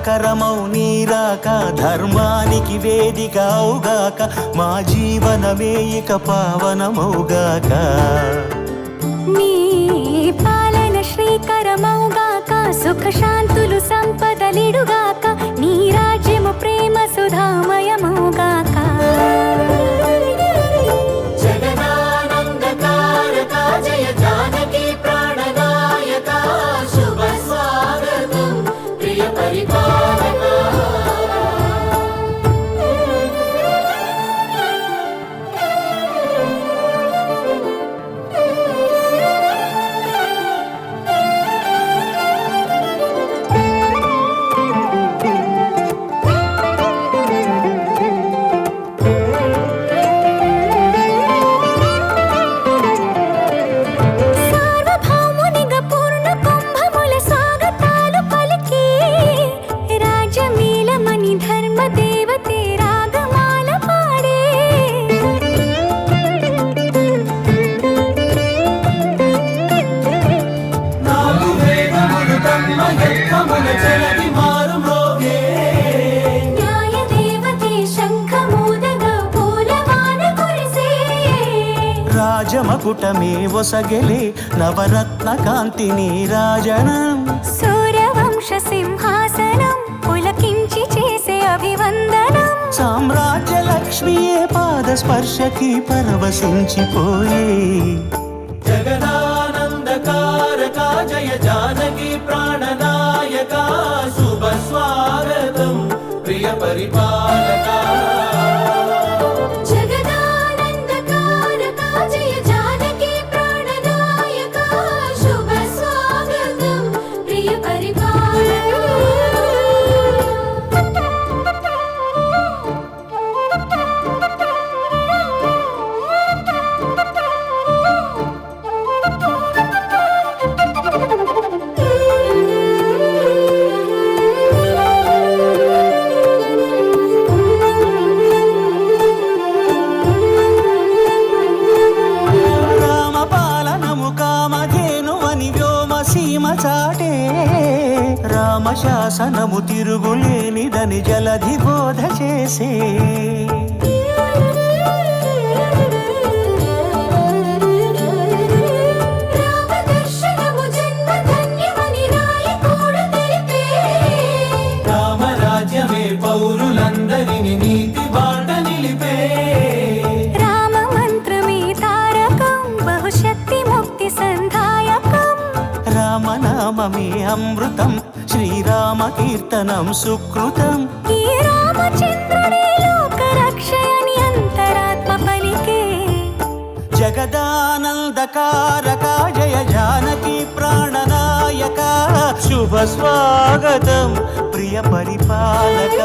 మంగళకరమౌ నీరాక ధర్మానికి వేదిక అవుగాక మా జీవనమే ఇక పావనమౌగాక నీ పాలన శ్రీకరమౌగాక సుఖ శాంతులు సంపదలిడుగాక నీ రాజ్యము ప్రేమ సుధామయమౌగాక రాజమకుటమే ఒసగెలే నవరత్న కాంతిని రాజనం. సూర్యవంశ సింహాసనం పులకించి చేసే అభివందనం. సామ్రాజ్య లక్ష్మియే పాద స్పర్శకి పరవశించిపోయే. జగదానందకారక జయ జానకి ప్రాణనాయక శుభ స్వాగతం ప్రియ పరిపాలక. సీమ చాటే. రామ శాసనము తిరుగులేనిదని జలధి బోధ చేసే. అమృతం శ్రీరామ కీర్తనం సుకృతం. ఈ రామచంద్రుడే లోక రక్షయని అంతరాత్మ పలికే. జగదానందకారక జయ జానకి ప్రాణనాయక శుభ స్వాగతం ప్రియ పరిపాలక.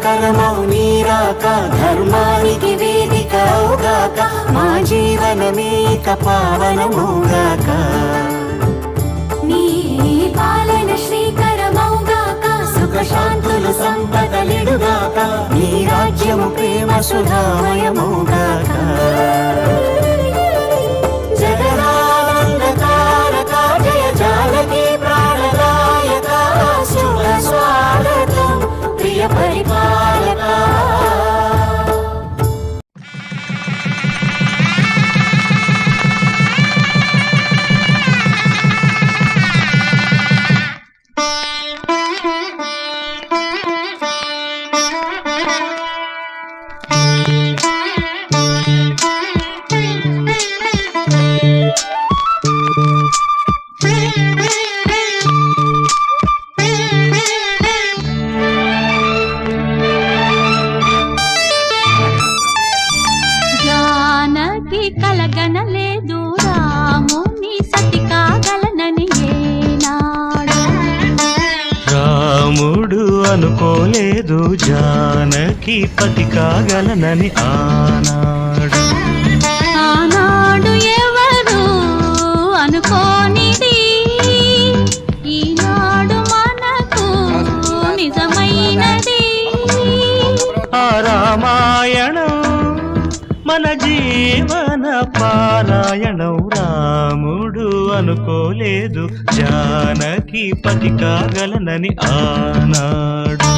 మంగళకరమౌ నీరాక ధర్మానికి వేదిక అవుగాక మా జీవనమేక పావనమౌగాక. నీ పాలన శ్రీకరమౌగాక సుఖ శాంతులు సంపదలిడుగాక నీ రాజ్యము ప్రేమ సుధామయమౌగాక. జానకి పతి కాగలనని ఆనాడు. ఆనాడు ఎవరు అనుకోనిది? ఈనాడు మనకు నిజమైనది. ఆ రామాయణం మన జీవన పారాయణం. రాముడు అనుకోలేదు జానకి పతి కాగలనని ఆనాడు.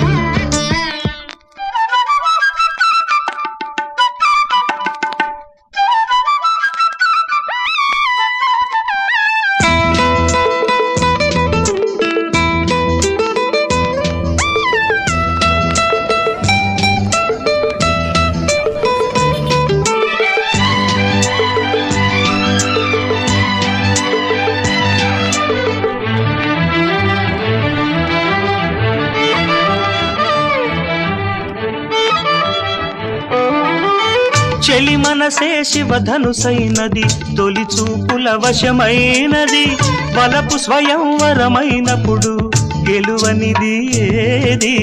చెలి మనసే శివధనుసైనది తొలి చూపుల వశమైనది వలపు స్వయంవరమైనప్పుడు గెలువనిది ఏది?